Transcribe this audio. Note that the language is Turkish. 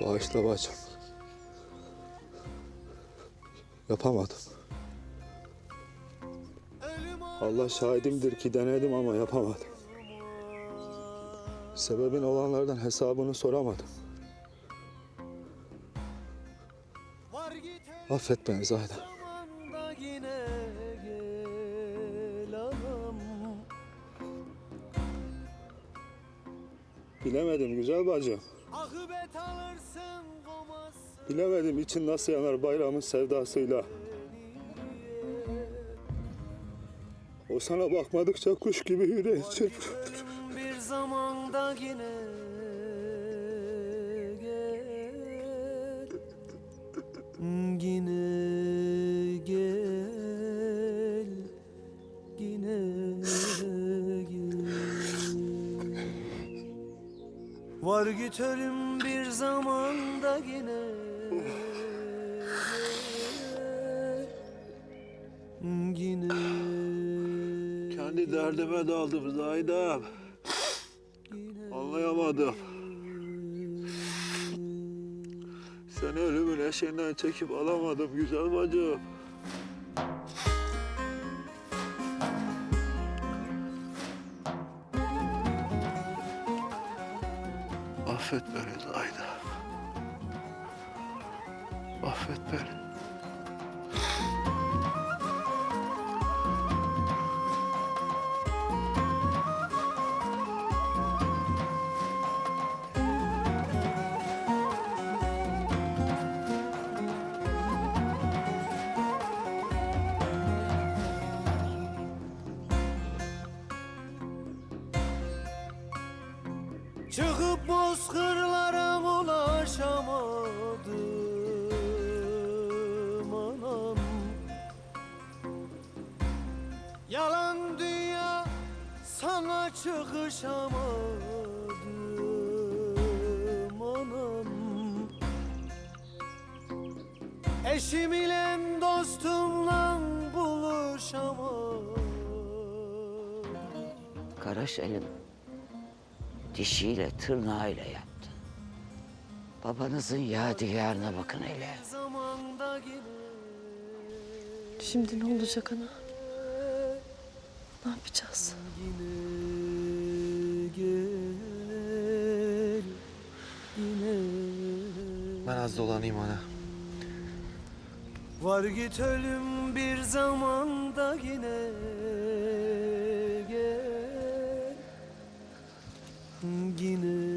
Bağışla bacım. Yapamadım. Allah şahidimdir ki denedim ama yapamadım. Sebebin olanlardan hesabını soramadım. Affet beni Zahide. Bilemedim güzel bacım. Akıbet alırsın komazsın Bilemedim için nasıl yanar bayramın sevdasıyla. O sana bakmadıkça kuş gibi yüreğin çırpır. Ölüm bir zamanda yine Var git ölüm bir zamanda yine Yine Kendi derdime daldım Zahidem. Anlayamadım. Seni ölümün eşiğinden çekip alamadım güzel bacım. Affet beni Zahide. Affet beni. Çıkıp bozkırlara ulaşamadım anam. Yalan dünya sana çıkışamadım anam. Eşim ile dostumla buluşamadım. Karaşel'in dişiyle tırnağıyla yaptı. Babanızın yadigarına bakın hele. Şimdi ne olacak ana? Ne yapacağız? Yine gel Yine Ben az dolanayım ana. Var git ölüm bir zamanda Yine